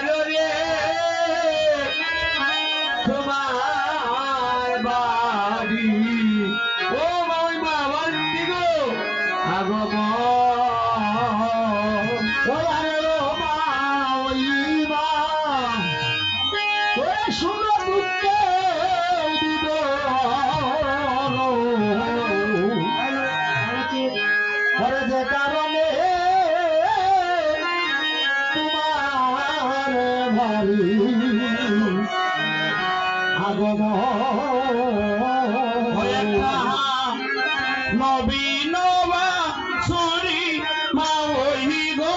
Gloria. আগম নবীন বা সুরি মা ওই গো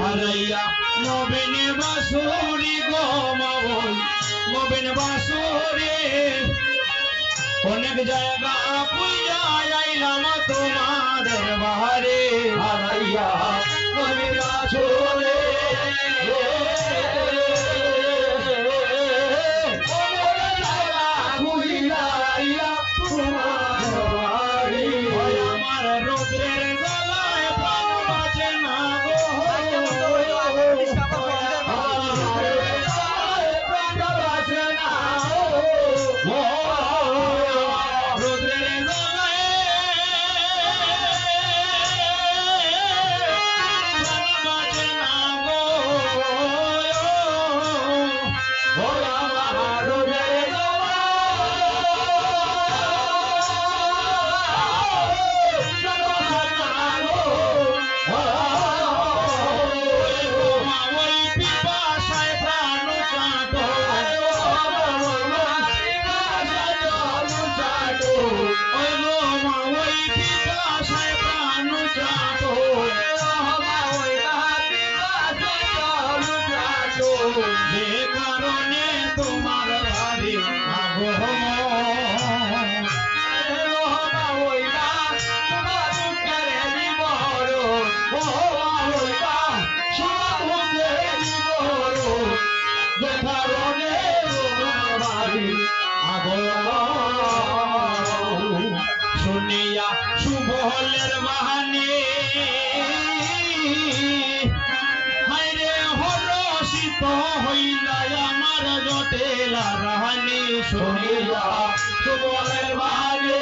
হারাইয়া নবীন বাসুরি গো মামন, নবীন বাসুরি। অনেক জায়গা পুজা আইলাম তোমার বাহারে হারাইয়া, নবীন বাসুরি শুনিয়া শুভলের বাহানি। হাইরে হরষিত হইলাই আমার জটেলা রাহানি। শুনিয়া শুভলের বাহানি।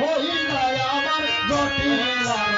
হইলাই আমার জটেলা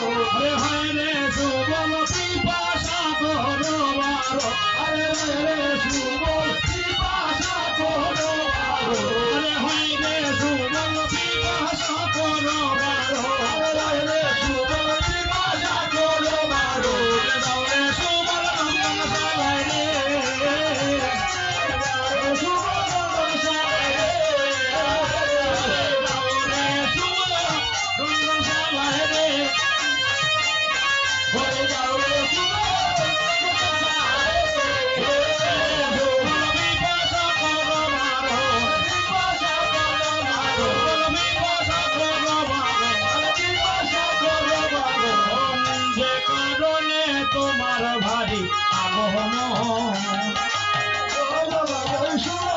আরে হায় রে সুবল পিপাসা করো আরে রে সুবল পিপাসা করো।